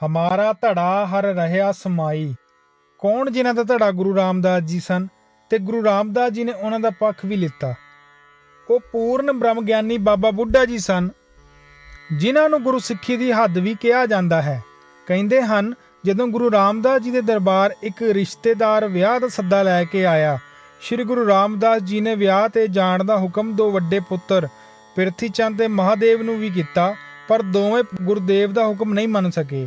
ਹਮਾਰਾ ਧੜਾ ਹਰ ਰਹਿਆ ਸਮਾਈ। ਕੌਣ ਜਿਨ੍ਹਾਂ ਦਾ ਧੜਾ ਗੁਰੂ ਰਾਮਦਾਸ ਜੀ ਸਨ ਤੇ ਗੁਰੂ ਰਾਮਦਾਸ ਜੀ ਨੇ ਉਹਨਾਂ ਦਾ ਪੱਖ ਵੀ ਲਿੱਤਾ। ਉਹ ਪੂਰਨ ਬ੍ਰਹਮ ਗਿਆਨੀ ਬਾਬਾ ਬੁੱਢਾ ਜੀ ਸਨ, ਜਿਨ੍ਹਾਂ ਨੂੰ ਗੁਰੂ ਸਿੱਖੀ ਦੀ ਹੱਦ ਵੀ ਕਿਹਾ ਜਾਂਦਾ ਹੈ। ਕਹਿੰਦੇ ਹਨ, ਜਦੋਂ ਗੁਰੂ ਰਾਮਦਾਸ ਜੀ ਦੇ ਦਰਬਾਰ ਇੱਕ ਰਿਸ਼ਤੇਦਾਰ ਵਿਆਹ ਦਾ ਸੱਦਾ ਲੈ ਕੇ ਆਇਆ, ਸ੍ਰੀ ਗੁਰੂ ਰਾਮਦਾਸ ਜੀ ਨੇ ਵਿਆਹ ਤੇ ਜਾਣ ਦਾ ਹੁਕਮ ਦੋ ਵੱਡੇ ਪੁੱਤਰ ਪ੍ਰਿਥੀ ਚੰਦ ਤੇ ਮਹਾਦੇਵ ਨੂੰ ਵੀ ਕੀਤਾ, ਪਰ ਦੋਵੇਂ ਗੁਰਦੇਵ ਦਾ ਹੁਕਮ ਨਹੀਂ ਮੰਨ ਸਕੇ।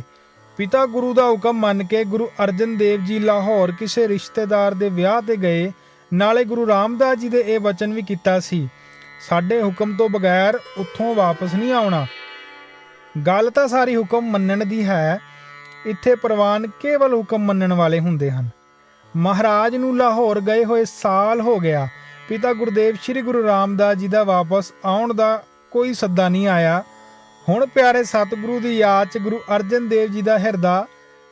ਪਿਤਾ ਗੁਰੂ ਦਾ ਹੁਕਮ ਮੰਨ ਕੇ ਗੁਰੂ ਅਰਜਨ ਦੇਵ ਜੀ ਲਾਹੌਰ ਕਿਸੇ ਰਿਸ਼ਤੇਦਾਰ ਦੇ ਵਿਆਹ ਤੇ ਗਏ, ਨਾਲੇ ਗੁਰੂ ਰਾਮਦਾਸ ਜੀ ਦੇ ਇਹ ਵਚਨ ਵੀ ਕੀਤਾ ਸੀ, ਸਾਡੇ ਹੁਕਮ ਤੋਂ ਬਗੈਰ ਉੱਥੋਂ ਵਾਪਸ ਨਹੀਂ ਆਉਣਾ। ਗੱਲ ਤਾਂ ਸਾਰੀ ਹੁਕਮ ਮੰਨਣ ਦੀ ਹੈ, ਇੱਥੇ ਪ੍ਰਵਾਨ ਕੇਵਲ ਹੁਕਮ ਮੰਨਣ ਵਾਲੇ ਹੁੰਦੇ ਹਨ। ਮਹਾਰਾਜ ਨੂੰ ਲਾਹੌਰ ਗਏ ਹੋਏ ਸਾਲ ਹੋ ਗਿਆ, ਪਿਤਾ ਗੁਰਦੇਵ, ਸ੍ਰੀ ਗੁਰੂ ਰਾਮਦਾਸ ਜੀ ਦਾ ਵਾਪਸ ਆਉਣ ਦਾ ਕੋਈ ਸੱਦਾ ਨਹੀਂ ਆਇਆ। ਹੁਣ ਪਿਆਰੇ ਸਤਿਗੁਰੂ ਦੀ ਯਾਦ 'ਚ ਗੁਰੂ ਅਰਜਨ ਦੇਵ ਜੀ ਦਾ ਹਿਰਦਾ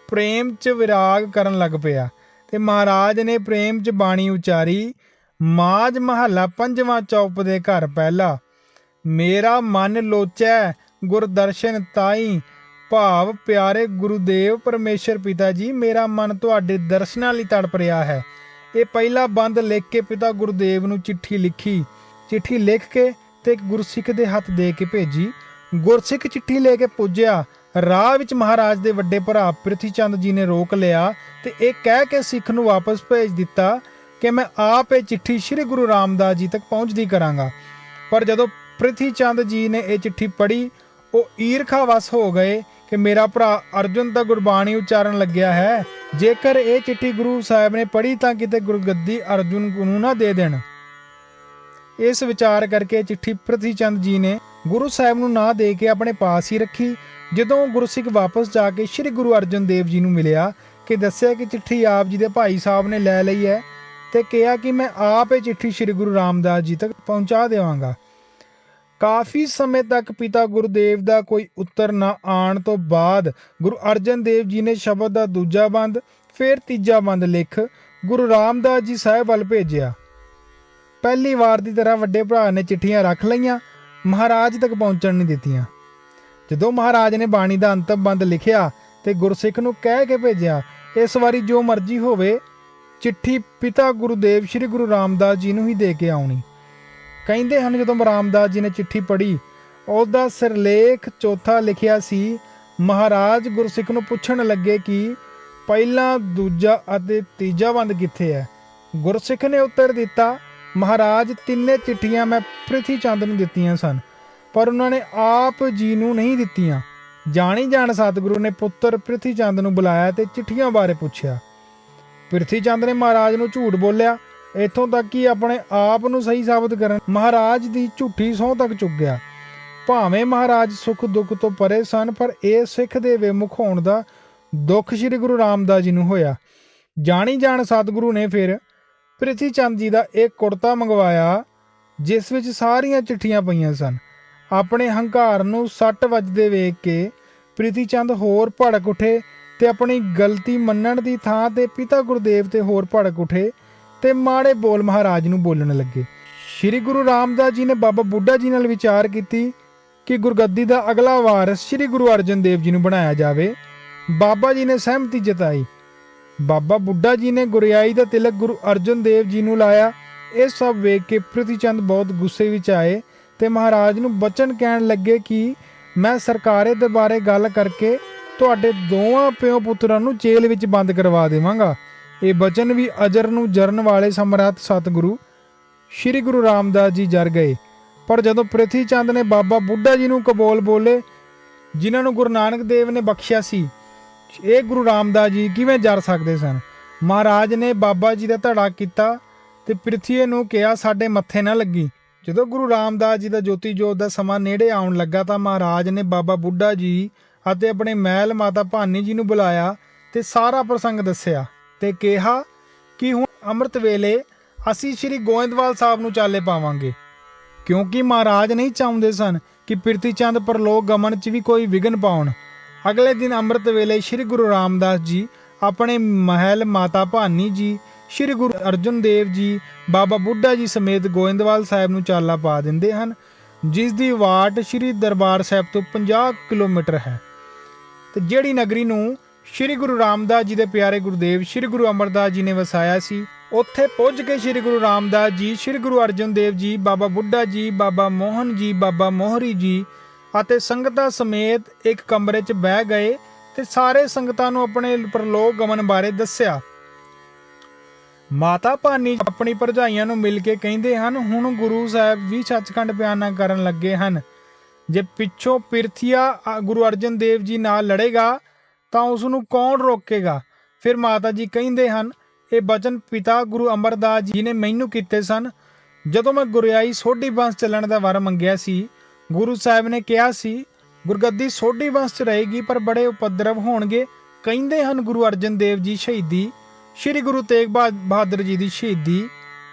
ਪ੍ਰੇਮ 'ਚ ਵਿਰਾਗ ਕਰਨ ਲੱਗ ਪਿਆ ਤੇ ਮਹਾਰਾਜ ਨੇ ਪ੍ਰੇਮ 'ਚ ਬਾਣੀ ਉਚਾਰੀ ਮਾਜ ਮਹੱਲਾ ਪੰਜਵਾਂ ਚੌਪ ਦੇ ਘਰ ਪਹਿਲਾ, ਮੇਰਾ ਮਨ ਲੋਚੈ ਗੁਰਦਰਸ਼ਨ ਤਾਈ, ਭਾਵ ਪਿਆਰੇ ਗੁਰੂਦੇਵ ਪਰਮੇਸ਼ਰ ਪਿਤਾ ਜੀ, ਮੇਰਾ ਮਨ ਤੁਹਾਡੇ ਦਰਸ਼ਨਾਂ ਲਈ ਤੜਪ ਰਿਹਾ ਹੈ। ਇਹ ਪਹਿਲਾ ਬੰਦ ਲਿਖ ਕੇ ਪਿਤਾ ਗੁਰਦੇਵ ਨੂੰ ਚਿੱਠੀ ਲਿਖੀ, ਚਿੱਠੀ ਲਿਖ ਕੇ ਤੇ ਇੱਕ ਗੁਰਸਿੱਖ ਦੇ ਹੱਥ ਦੇ ਕੇ ਭੇਜੀ। ਗੁਰਸਿੱਖ ਚਿੱਠੀ ਲੈ ਕੇ ਪੁੱਜਿਆ। ਰਾਹ ਵਿੱਚ ਮਹਾਰਾਜ ਦੇ ਵੱਡੇ ਭਰਾ ਪ੍ਰਿਥੀ ਚੰਦ ਜੀ ਨੇ ਰੋਕ ਲਿਆ ਤੇ ਇਹ ਕਹਿ ਕੇ ਸਿੱਖ ਨੂੰ ਵਾਪਸ ਭੇਜ ਦਿੱਤਾ ਕਿ ਮੈਂ ਆਪ ਇਹ ਚਿੱਠੀ ਸ੍ਰੀ ਗੁਰੂ ਰਾਮਦਾਸ ਜੀ ਤੱਕ ਪਹੁੰਚਦੀ ਕਰਾਂਗਾ। ਪਰ ਜਦੋਂ ਪ੍ਰਿਥੀ ਚੰਦ ਜੀ ਨੇ ਇਹ ਚਿੱਠੀ ਪੜ੍ਹੀ, ਉਹ ਈਰਖਾ ਵਸ ਹੋ ਗਏ ਕਿ ਮੇਰਾ ਭਰਾ ਅਰਜੁਨ ਤਾਂ ਗੁਰਬਾਣੀ ਉਚਾਰਨ ਲੱਗਿਆ ਹੈ। ਜੇਕਰ ਇਹ ਚਿੱਠੀ ਗੁਰੂ ਸਾਹਿਬ ਨੇ ਪੜ੍ਹੀ ਤਾਂ ਕਿਤੇ ਗੁਰਗੱਦੀ ਅਰਜੁਨ ਨੂੰ ਨਾ ਦੇ ਦੇਣ। ਇਸ ਵਿਚਾਰ ਕਰਕੇ ਇਹ ਚਿੱਠੀ ਪ੍ਰਿਥੀ ਚੰਦ ਜੀ ਨੇ ਗੁਰੂ ਸਾਹਿਬ ਨੂੰ ਨਾ ਦੇ ਕੇ ਆਪਣੇ ਪਾਸ ਹੀ ਰੱਖੀ। ਜਦੋਂ ਗੁਰਸਿੱਖ ਵਾਪਸ ਜਾ ਕੇ ਸ੍ਰੀ ਗੁਰੂ ਅਰਜਨ ਦੇਵ ਜੀ ਨੂੰ ਮਿਲਿਆ ਕਿ ਦੱਸਿਆ ਕਿ ਚਿੱਠੀ ਆਪ ਜੀ ਦੇ ਭਾਈ ਸਾਹਿਬ ਨੇ ਲੈ ਲਈ ਹੈ ਤੇ ਕਿਹਾ ਕਿ ਮੈਂ ਆਪ ਇਹ ਚਿੱਠੀ ਸ੍ਰੀ ਗੁਰੂ ਰਾਮਦਾਸ ਜੀ ਤੱਕ ਪਹੁੰਚਾ ਦੇਵਾਂਗਾ। ਕਾਫੀ ਸਮੇਂ ਤੱਕ ਪਿਤਾ ਗੁਰਦੇਵ ਦਾ ਕੋਈ ਉੱਤਰ ਨਾ ਆਉਣ ਤੋਂ ਬਾਅਦ ਗੁਰੂ ਅਰਜਨ ਦੇਵ ਜੀ ਨੇ ਸ਼ਬਦ ਦਾ ਦੂਜਾ ਬੰਦ, ਫਿਰ ਤੀਜਾ ਬੰਦ ਲਿਖ ਗੁਰੂ ਰਾਮਦਾਸ ਜੀ ਸਾਹਿਬ ਵੱਲ ਭੇਜਿਆ। ਪਹਿਲੀ ਵਾਰ ਦੀ ਤਰ੍ਹਾਂ ਵੱਡੇ ਭਰਾ ਨੇ ਚਿੱਠੀਆਂ ਰੱਖ ਲਈਆਂ। ਮਹਾਰਾਜ ਤੱਕ ਪਹੁੰਚਣ ਨਹੀਂ ਦਿੱਤੀਆਂ। ਜਦੋਂ ਮਹਾਰਾਜ ਨੇ ਬਾਣੀ ਦਾ ਅੰਤਮ ਬੰਦ ਲਿਖਿਆ ਤੇ ਗੁਰਸਿੱਖ ਨੂੰ ਕਹਿ ਕੇ ਭੇਜਿਆ, ਇਸ ਵਾਰੀ ਜੋ ਮਰਜ਼ੀ ਹੋਵੇ, ਚਿੱਠੀ ਪਿਤਾ ਗੁਰੂਦੇਵ ਸ੍ਰੀ ਗੁਰੂ ਰਾਮਦਾਸ ਜੀ ਨੂੰ ਹੀ ਦੇ ਕੇ ਆਉਣੀ। ਕਹਿੰਦੇ ਹਨ, ਜਦੋਂ ਰਾਮਦਾਸ ਜੀ ਨੇ ਚਿੱਠੀ ਪੜ੍ਹੀ, ਉਹਦਾ ਸਿਰਲੇਖ ਚੌਥਾ ਲਿਖਿਆ ਸੀ, ਮਹਾਰਾਜ ਗੁਰਸਿੱਖ ਨੂੰ ਪੁੱਛਣ ਲੱਗੇ ਕਿ ਪਹਿਲਾ ਦੂਜਾ ਅਤੇ ਤੀਜਾ ਬੰਦ ਕਿੱਥੇ ਹੈ? ਗੁਰਸਿੱਖ ਨੇ ਉੱਤਰ ਦਿੱਤਾ ਮਹਾਰਾਜ, ਤਿੰਨੇ ਚਿੱਠੀਆਂ ਮੈਂ ਪ੍ਰਿਥੀ ਚੰਦ ਨੂੰ ਦਿੱਤੀਆਂ ਸਨ, ਪਰ ਉਹਨਾਂ ਨੇ ਆਪ ਜੀ ਨੂੰ ਨਹੀਂ ਦਿੱਤੀਆਂ। ਜਾਣੀ ਜਾਣ ਸਤਿਗੁਰੂ ਨੇ ਪੁੱਤਰ ਪ੍ਰਿਥੀ ਚੰਦ ਨੂੰ ਬੁਲਾਇਆ ਤੇ ਚਿੱਠੀਆਂ ਬਾਰੇ ਪੁੱਛਿਆ। ਪ੍ਰਿਥੀ ਚੰਦ ਨੇ ਮਹਾਰਾਜ ਨੂੰ ਝੂਠ ਬੋਲਿਆ, ਇੱਥੋਂ ਤੱਕ ਕਿ ਆਪਣੇ ਆਪ ਨੂੰ ਸਹੀ ਸਾਬਤ ਕਰਨ ਮਹਾਰਾਜ ਦੀ ਝੂਠੀ ਸਹੁੰ ਤੱਕ ਚੁੱਕ ਗਿਆ। ਭਾਵੇਂ ਮਹਾਰਾਜ ਸੁਖ ਦੁੱਖ ਤੋਂ ਪਰੇ ਸਨ, ਪਰ ਇਹ ਸਿੱਖ ਦੇ ਵਿਮੁਖ ਹੋਣ ਦਾ ਦੁੱਖ ਸ੍ਰੀ ਗੁਰੂ ਰਾਮਦਾਸ ਜੀ ਨੂੰ ਹੋਇਆ। ਜਾਣੀ ਜਾਣ ਸਤਿਗੁਰੂ ਨੇ ਫਿਰ ਪ੍ਰਿਥੀ ਚੰਦ ਜੀ ਦਾ ਇੱਕ ਕੁੜਤਾ ਮੰਗਵਾਇਆ, ਜਿਸ ਵਿੱਚ ਸਾਰੀਆਂ ਚਿੱਠੀਆਂ ਪਈਆਂ ਸਨ। ਆਪਣੇ ਹੰਕਾਰ ਨੂੰ ਸੱਟ ਵੱਜਦੇ ਵੇਖ ਕੇ ਪ੍ਰਿਥੀ ਚੰਦ ਹੋਰ ਭੜਕ ਉਠੇ ਤੇ ਆਪਣੀ ਗਲਤੀ ਮੰਨਣ ਦੀ ਥਾਂ ਤੇ ਪਿਤਾ ਗੁਰਦੇਵ ਤੇ ਹੋਰ ਭੜਕ ਉਠੇ ਤੇ ਮਾੜੇ ਬੋਲ ਮਹਾਰਾਜ ਨੂੰ ਬੋਲਣ ਲੱਗੇ। ਸ੍ਰੀ ਗੁਰੂ ਰਾਮਦਾਸ ਜੀ ਨੇ ਬਾਬਾ ਬੁੱਢਾ ਜੀ ਨਾਲ ਵਿਚਾਰ ਕੀਤੀ ਕਿ ਗੁਰਗੱਦੀ ਦਾ ਅਗਲਾ ਵਾਰਸ ਸ੍ਰੀ ਗੁਰੂ ਅਰਜਨ ਦੇਵ ਜੀ ਨੂੰ ਬਣਾਇਆ ਜਾਵੇ। ਬਾਬਾ ਜੀ ਨੇ ਸਹਿਮਤੀ ਜਤਾਈ ਬਾਬਾ ਬੁੱਢਾ ਜੀ ਨੇ ਗੁਰਿਆਈ ਦਾ ਤਿਲਕ ਗੁਰੂ ਅਰਜਨ ਦੇਵ ਜੀ ਨੂੰ ਲਾਇਆ। ਇਹ ਸਭ ਵੇਖ ਕੇ ਪ੍ਰਿਥੀਚੰਦ ਬਹੁਤ ਗੁੱਸੇ ਵਿੱਚ ਆਏ ਤੇ ਮਹਾਰਾਜ ਨੂੰ ਬਚਨ ਕਹਿਣ ਲੱਗੇ ਕਿ ਮੈਂ ਸਰਕਾਰੇ ਦਰਬਾਰੇ ਗੱਲ ਕਰਕੇ ਤੁਹਾਡੇ ਦੋਵਾਂ ਪਿਓ ਪੁੱਤਰਾਂ ਨੂੰ ਜੇਲ੍ਹ ਵਿੱਚ ਬੰਦ ਕਰਵਾ ਦੇਵਾਂਗਾ। ਇਹ ਬਚਨ ਵੀ ਅਜਰ ਨੂੰ ਜਰਨ ਵਾਲੇ ਸਮਰੱਥ ਸਤਿਗੁਰੂ ਸ੍ਰੀ ਗੁਰੂ ਰਾਮਦਾਸ ਜੀ ਜਰ ਗਏ। ਪਰ ਜਦੋਂ ਪ੍ਰਿਥੀ ਚੰਦ ਨੇ ਬਾਬਾ ਬੁੱਢਾ ਜੀ ਨੂੰ ਕਬੋਲ ਬੋਲੇ, ਜਿਨ੍ਹਾਂ ਨੂੰ ਗੁਰੂ ਨਾਨਕ ਦੇਵ ਨੇ ਬਖਸ਼ਿਆ ਸੀ ਇਹ ਗੁਰੂ ਰਾਮਦਾਸ ਜੀ ਕਿਵੇਂ ਜਰ ਸਕਦੇ ਸਨ? ਮਹਾਰਾਜ ਨੇ ਬਾਬਾ ਜੀ ਦਾ ਧੜਾ ਕੀਤਾ ਤੇ ਪ੍ਰਿਥੀਏ ਨੂੰ ਕਿਹਾ, ਸਾਡੇ ਮੱਥੇ ਨਾ ਲੱਗੀ। ਜਦੋਂ ਗੁਰੂ ਰਾਮਦਾਸ ਜੀ ਦਾ ਜੋਤੀ ਜੋਤ ਦਾ ਸਮਾਂ ਨੇੜੇ ਆਉਣ ਲੱਗਾ ਤਾਂ ਮਹਾਰਾਜ ਨੇ ਬਾਬਾ ਬੁੱਢਾ ਜੀ ਅਤੇ ਆਪਣੇ ਮਹਿਲ ਮਾਤਾ ਭਾਨੀ ਜੀ ਨੂੰ ਬੁਲਾਇਆ ਤੇ ਸਾਰਾ ਪ੍ਰਸੰਗ ਦੱਸਿਆ ਤੇ ਕਿਹਾ ਕਿ ਹੁਣ ਅੰਮ੍ਰਿਤ ਵੇਲੇ ਅਸੀਂ ਸ੍ਰੀ ਗੋਇੰਦਵਾਲ ਸਾਹਿਬ ਨੂੰ ਚਾਲੇ ਪਾਵਾਂਗੇ। ਕਿਉਂਕਿ ਮਹਾਰਾਜ ਨਹੀਂ ਚਾਹੁੰਦੇ ਸਨ ਕਿ ਪ੍ਰਿਥੀ ਚੰਦ ਪਰਲੋਕ ਗਮਨ 'ਚ ਵੀ ਕੋਈ ਵਿਗਨ ਪਾਉਣ। ਅਗਲੇ ਦਿਨ ਅੰਮ੍ਰਿਤ ਵੇਲੇ ਸ੍ਰੀ ਗੁਰੂ ਰਾਮਦਾਸ ਜੀ, ਆਪਣੇ ਮਹਿਲ ਮਾਤਾ ਭਾਨੀ ਜੀ, ਸ੍ਰੀ ਗੁਰੂ ਅਰਜਨ ਦੇਵ ਜੀ, ਬਾਬਾ ਬੁੱਢਾ ਜੀ ਸਮੇਤ ਗੋਇੰਦਵਾਲ ਸਾਹਿਬ ਨੂੰ ਚਾਲਾ ਪਾ ਦਿੰਦੇ ਹਨ, ਜਿਸ ਦੀ ਵਾਟ ਸ੍ਰੀ ਦਰਬਾਰ ਸਾਹਿਬ ਤੋਂ 50 ਕਿਲੋਮੀਟਰ ਹੈ। ਤੇ ਜਿਹੜੀ ਨਗਰੀ ਨੂੰ ਸ੍ਰੀ ਗੁਰੂ ਰਾਮਦਾਸ ਜੀ ਦੇ ਪਿਆਰੇ ਗੁਰਦੇਵ ਸ੍ਰੀ ਗੁਰੂ ਅਮਰਦਾਸ ਜੀ ਨੇ ਵਸਾਇਆ ਸੀ, ਉੱਥੇ ਪੁੱਜ ਕੇ ਸ੍ਰੀ ਗੁਰੂ ਰਾਮਦਾਸ ਜੀ, ਸ੍ਰੀ ਗੁਰੂ ਅਰਜਨ ਦੇਵ ਜੀ, ਬਾਬਾ ਬੁੱਢਾ ਜੀ, ਬਾਬਾ ਮੋਹਨ ਜੀ, ਬਾਬਾ ਮੋਹਰੀ ਜੀ ਅਤੇ ਸੰਗਤਾਂ ਸਮੇਤ ਇੱਕ ਕਮਰੇ 'ਚ ਬਹਿ ਗਏ ਤੇ ਸਾਰੇ ਸੰਗਤਾਂ ਨੂੰ ਆਪਣੇ ਪ੍ਰਲੋਕ ਗਮਨ ਬਾਰੇ ਦੱਸਿਆ। ਮਾਤਾ ਭਾਨੀ ਆਪਣੀ ਭਰਜਾਈਆਂ ਨੂੰ ਮਿਲ ਕੇ ਕਹਿੰਦੇ ਹਨ, ਹੁਣ ਗੁਰੂ ਸਾਹਿਬ ਵੀ ਸੱਚਖੰਡ ਬਿਆਨਾ ਕਰਨ ਲੱਗੇ ਹਨ। ਜੇ ਪਿੱਛੋਂ ਪਿਰਥੀਆ ਗੁਰੂ ਅਰਜਨ ਦੇਵ ਜੀ ਨਾਲ ਲੜੇਗਾ, ਤਾਂ ਉਸ ਨੂੰ ਕੌਣ ਰੋਕੇਗਾ? ਫਿਰ ਮਾਤਾ ਜੀ ਕਹਿੰਦੇ ਹਨ, ਇਹ ਬਚਨ ਪਿਤਾ ਗੁਰੂ ਅਮਰਦਾਸ ਜੀ ਨੇ ਮੈਨੂੰ ਕੀਤੇ ਸਨ। ਜਦੋਂ ਮੈਂ ਗੁਰਿਆਈ ਸੋਢੀ ਬੰਸ ਚੱਲਣ ਦਾ ਵਰ ਮੰਗਿਆ ਸੀ ਗੁਰੂ ਸਾਹਿਬ ਨੇ ਕਿਹਾ ਸੀ ਗੁਰਗੱਦੀ ਸੋਢੀ ਬੰਸ ਚ ਰਹੇਗੀ, ਪਰ ਬੜੇ ਉਪਦਰਵ ਹੋਣਗੇ, ਕਹਿੰਦੇ ਹਨ ਗੁਰੂ ਅਰਜਨ ਦੇਵ ਜੀ ਸ਼ਹੀਦੀ, ਸ੍ਰੀ ਗੁਰੂ ਤੇਗ ਬਹਾ- ਬਹਾਦਰ ਜੀ ਦੀ ਸ਼ਹੀਦੀ,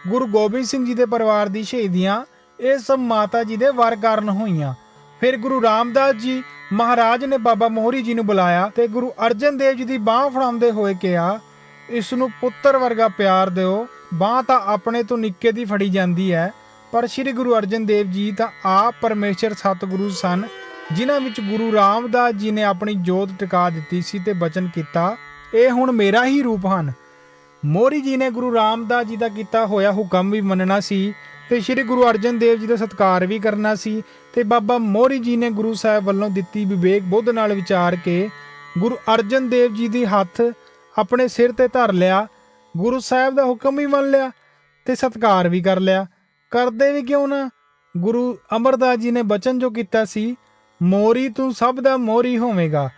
ਗੁਰੂ ਗੋਬਿੰਦ ਸਿੰਘ ਜੀ ਦੇ ਪਰਿਵਾਰ ਦੀ ਸ਼ਹੀਦੀਆਂ, ਇਹ ਸਭ ਮਾਤਾ ਜੀ ਦੇ ਵਰ ਕਾਰਨ ਹੋਈਆਂ। ਫਿਰ ਗੁਰੂ ਰਾਮਦਾਸ ਜੀ ਮਹਾਰਾਜ ਨੇ ਬਾਬਾ ਮੋਹਰੀ ਜੀ ਨੂੰ ਬੁਲਾਇਆ ਤੇ ਗੁਰੂ ਅਰਜਨ ਦੇਵ ਜੀ ਦੀ ਬਾਹ ਫੜਾਉਂਦੇ ਹੋਏ ਕਿਹਾ, ਇਸ ਨੂੰ ਪੁੱਤਰ ਵਰਗਾ ਪਿਆਰ ਦਿਓ, ਬਾਹ ਤਾਂ ਆਪਣੇ ਤੋਂ ਨਿੱਕੇ ਦੀ ਫੜੀ ਜਾਂਦੀ ਹੈ ਪਰ ਸ੍ਰੀ ਗੁਰੂ ਅਰਜਨ ਦੇਵ ਜੀ ਤਾਂ ਆਪ ਪਰਮੇਸ਼ਰ ਸਤਿਗੁਰੂ ਸਨ, ਜਿਨ੍ਹਾਂ ਵਿੱਚ ਗੁਰੂ ਰਾਮਦਾਸ ਜੀ ਨੇ ਆਪਣੀ ਜੋਤ ਟਿਕਾ ਦਿੱਤੀ ਸੀ ਤੇ ਬਚਨ ਕੀਤਾ, ਇਹ ਹੁਣ ਮੇਰਾ ਹੀ ਰੂਪ ਹਨ। ਮੋਰੀ ਜੀ ਨੇ ਗੁਰੂ ਰਾਮਦਾਸ ਜੀ ਦਾ ਕੀਤਾ ਹੋਇਆ ਹੁਕਮ ਵੀ ਮੰਨਣਾ ਸੀ ਤੇ ਸ੍ਰੀ ਗੁਰੂ ਅਰਜਨ ਦੇਵ ਜੀ ਦਾ ਸਤਿਕਾਰ ਵੀ ਕਰਨਾ ਸੀ ਤੇ ਬਾਬਾ ਮੋਰੀ ਜੀ ਨੇ ਗੁਰੂ ਸਾਹਿਬ ਵੱਲੋਂ ਦਿੱਤੀ ਵਿਵੇਕ ਬੁੱਧ ਨਾਲ ਵਿਚਾਰ ਕੇ ਗੁਰੂ ਅਰਜਨ ਦੇਵ ਜੀ ਦੀ ਹੱਥ ਆਪਣੇ ਸਿਰ ਤੇ ਧਰ ਲਿਆ, ਗੁਰੂ ਸਾਹਿਬ ਦਾ ਹੁਕਮ ਵੀ ਮੰਨ ਲਿਆ ਤੇ ਸਤਿਕਾਰ ਵੀ ਕਰ ਲਿਆ। ਕਰਦੇ ਵੀ ਕਿਉਂ ਨਾ? ਗੁਰੂ ਅਮਰਦਾਸ ਜੀ ਨੇ ਬਚਨ ਜੋ ਕੀਤਾ ਸੀ, ਮੋਰੀ ਤੂੰ ਸਭ ਦਾ ਮੋਰੀ ਹੋਵੇਂਗਾ।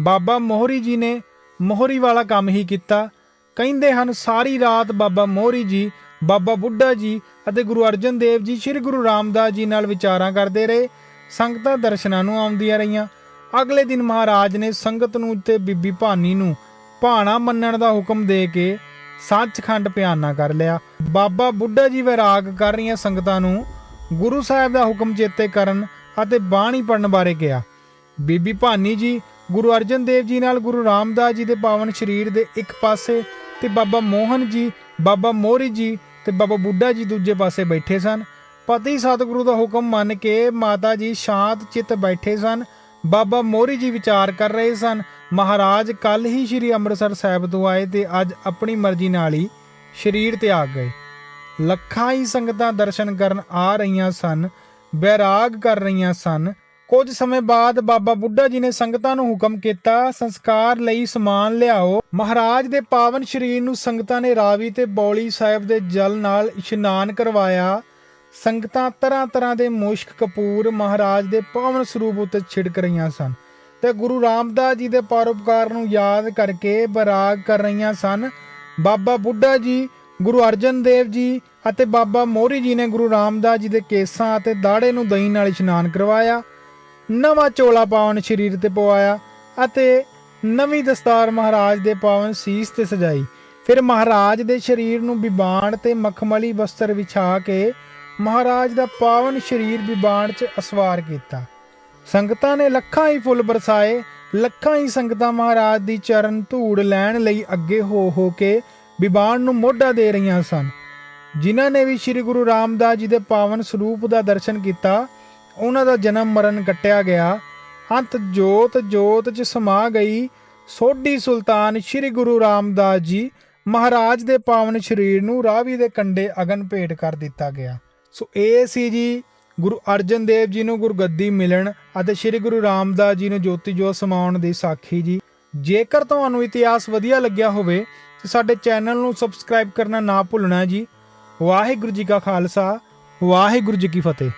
ਬਾਬਾ ਮੋਹਰੀ ਜੀ ਨੇ ਮੋਹਰੀ ਵਾਲਾ ਕੰਮ ਹੀ ਕੀਤਾ। ਕਹਿੰਦੇ ਹਨ, ਸਾਰੀ ਰਾਤ ਬਾਬਾ ਮੋਹਰੀ ਜੀ, ਬਾਬਾ ਬੁੱਢਾ ਜੀ ਅਤੇ ਗੁਰੂ ਅਰਜਨ ਦੇਵ ਜੀ ਸ੍ਰੀ ਗੁਰੂ ਰਾਮਦਾਸ ਜੀ ਨਾਲ ਵਿਚਾਰਾਂ ਕਰਦੇ ਰਹੇ। ਸੰਗਤਾਂ ਦਰਸ਼ਨਾਂ ਨੂੰ ਆਉਂਦੀਆਂ ਰਹੀਆਂ। ਅਗਲੇ ਦਿਨ ਮਹਾਰਾਜ ਨੇ ਸੰਗਤ ਨੂੰ ਤੇ ਬੀਬੀ ਭਾਨੀ ਨੂੰ ਭਾਣਾ ਮੰਨਣ ਦਾ ਹੁਕਮ ਦੇ ਕੇ ਸੱਚਖੰਡ ਪਿਆਨਾ ਕਰ ਲਿਆ। ਬਾਬਾ ਬੁੱਢਾ ਜੀ ਵੈਰਾਗ ਕਰ ਰਹੀਆਂ ਸੰਗਤਾਂ ਨੂੰ ਗੁਰੂ ਸਾਹਿਬ ਦਾ ਹੁਕਮ ਚੇਤੇ ਕਰਨ ਅਤੇ ਬਾਣੀ ਪੜਨ ਬਾਰੇ ਕਿਹਾ। ਬੀਬੀ ਭਾਨੀ ਜੀ, ਗੁਰੂ ਅਰਜਨ ਦੇਵ ਜੀ ਨਾਲ ਗੁਰੂ ਰਾਮਦਾਸ ਜੀ ਦੇ ਪਾਵਨ ਸਰੀਰ ਦੇ ਇੱਕ ਪਾਸੇ ਤੇ ਬਾਬਾ ਮੋਹਨ ਜੀ, ਬਾਬਾ ਮੋਰੀ ਜੀ ਤੇ ਬਾਬਾ ਬੁੱਢਾ ਜੀ ਦੂਜੇ ਪਾਸੇ ਬੈਠੇ ਸਨ। ਪਤੀ ਸਤਿਗੁਰੂ ਦਾ ਹੁਕਮ ਮੰਨ ਕੇ ਮਾਤਾ ਜੀ ਸ਼ਾਂਤ ਚਿੱਤ ਬੈਠੇ ਸਨ ਬਾਬਾ ਮੋਰੀ ਜੀ ਵਿਚਾਰ ਕਰ ਰਹੇ ਸਨ। ਮਹਾਰਾਜ ਕੱਲ ਹੀ ਸ੍ਰੀ ਅੰਮ੍ਰਿਤਸਰ ਸਾਹਿਬ ਤੋਂ ਆਏ ਤੇ ਅੱਜ ਆਪਣੀ ਮਰਜ਼ੀ ਨਾਲ ਹੀ ਸਰੀਰ ਤਿਆਗ ਗਏ। ਲੱਖਾਂ ਹੀ ਸੰਗਤਾਂ ਦਰਸ਼ਨ ਕਰਨ ਆ ਰਹੀਆਂ ਸਨ, ਬੈਰਾਗ ਕਰ ਰਹੀਆਂ ਸਨ। ਕੁਝ ਸਮੇਂ ਬਾਅਦ ਬਾਬਾ ਬੁੱਢਾ ਜੀ ਨੇ ਸੰਗਤਾਂ ਨੂੰ ਹੁਕਮ ਕੀਤਾ, ਸੰਸਕਾਰ ਲਈ ਸਮਾਨ ਲਿਆਓ। ਮਹਾਰਾਜ ਦੇ ਪਾਵਨ ਸਰੀਰ ਨੂੰ ਸੰਗਤਾਂ ਨੇ ਰਾਵੀ ਤੇ ਬੌਲੀ ਸਾਹਿਬ ਦੇ ਜਲ ਨਾਲ ਇਸ਼ਨਾਨ ਕਰਵਾਇਆ। ਸੰਗਤਾਂ ਤਰ੍ਹਾਂ ਤਰ੍ਹਾਂ ਦੇ ਮੁਸ਼ਕ ਕਪੂਰ ਮਹਾਰਾਜ ਦੇ ਪਾਵਨ ਸਰੂਪ ਉੱਤੇ ਛਿੜਕ ਰਹੀਆਂ ਸਨ ਤੇ ਗੁਰੂ ਰਾਮਦਾਸ ਜੀ ਦੇ ਪਰਉਪਕਾਰ ਨੂੰ ਯਾਦ ਕਰਕੇ ਬਰਾਗ ਕਰ ਰਹੀਆਂ ਸਨ। ਬਾਬਾ ਬੁੱਢਾ ਜੀ, ਗੁਰੂ ਅਰਜਨ ਦੇਵ ਜੀ ਅਤੇ ਬਾਬਾ ਮੋਰੀ ਜੀ ਨੇ ਗੁਰੂ ਰਾਮਦਾਸ ਜੀ ਦੇ ਕੇਸਾਂ ਅਤੇ ਦਾੜੇ ਨੂੰ ਦਹੀਂ ਨਾਲ ਇਸ਼ਨਾਨ ਕਰਵਾਇਆ, ਨਵਾਂ ਚੋਲਾ ਪਾਵਨ ਸਰੀਰ ਤੇ ਪਵਾਇਆ ਅਤੇ ਨਵੀਂ ਦਸਤਾਰ ਮਹਾਰਾਜ ਦੇ ਪਾਵਨ ਸੀਸ ਤੇ ਸਜਾਈ। ਫਿਰ ਮਹਾਰਾਜ ਦੇ ਸਰੀਰ ਨੂੰ ਬਿਬਾਨ ਤੇ ਮਖਮਲੀ ਵਸਤਰ ਵਿਛਾ ਕੇ ਮਹਾਰਾਜ ਦਾ ਪਾਵਨ ਸਰੀਰ ਬਿਬਾਨ 'ਚ ਅਸਵਾਰ ਕੀਤਾ। ਸੰਗਤਾਂ ਨੇ ਲੱਖਾਂ ਹੀ ਫੁੱਲ ਬਰਸਾਏ, ਲੱਖਾਂ ਹੀ ਸੰਗਤਾਂ ਮਹਾਰਾਜ ਦੀ ਚਰਨ ਧੂੜ ਲੈਣ ਲਈ ਅੱਗੇ ਹੋ ਹੋ ਕੇ ਬਿਬਾਨ ਨੂੰ ਮੋਢਾ ਦੇ ਰਹੀਆਂ ਸਨ। ਜਿਨ੍ਹਾਂ ਨੇ ਵੀ ਸ੍ਰੀ ਗੁਰੂ ਰਾਮਦਾਸ ਜੀ ਦੇ ਪਾਵਨ ਸਰੂਪ ਦਾ ਦਰਸ਼ਨ ਕੀਤਾ, ਉਹਨਾਂ ਦਾ ਜਨਮ ਮਰਨ ਕੱਟਿਆ ਗਿਆ। ਅੰਤ ਜੋਤ ਜੋਤ 'ਚ ਸਮਾ ਗਈ। ਸੋਢੀ ਸੁਲਤਾਨ ਸ੍ਰੀ ਗੁਰੂ ਰਾਮਦਾਸ ਜੀ ਮਹਾਰਾਜ ਦੇ ਪਾਵਨ ਸਰੀਰ ਨੂੰ ਰਾਵੀ ਦੇ ਕੰਢੇ ਅਗਨ ਭੇਟ ਕਰ ਦਿੱਤਾ ਗਿਆ। ਸੋ ਇਹ ਸੀ ਜੀ ਗੁਰੂ ਅਰਜਨ ਦੇਵ ਜੀ ਨੂੰ ਗੁਰਗੱਦੀ ਮਿਲਣ ਅਤੇ ਸ੍ਰੀ ਗੁਰੂ ਰਾਮਦਾਸ ਜੀ ਨੂੰ ਜੋਤੀ ਜੋਤ ਸਮਾਉਣ ਦੀ ਸਾਖੀ ਜੀ। ਜੇਕਰ ਤੁਹਾਨੂੰ ਇਤਿਹਾਸ ਵਧੀਆ ਲੱਗਿਆ ਹੋਵੇ ਤੇ ਸਾਡੇ ਚੈਨਲ ਨੂੰ ਸਬਸਕ੍ਰਾਈਬ ਕਰਨਾ ਨਾ ਭੁੱਲਣਾ ਜੀ। ਵਾਹਿਗੁਰੂ ਜੀ ਕਾ ਖਾਲਸਾ, ਵਾਹਿਗੁਰੂ ਜੀ ਕੀ ਫਤਿਹ।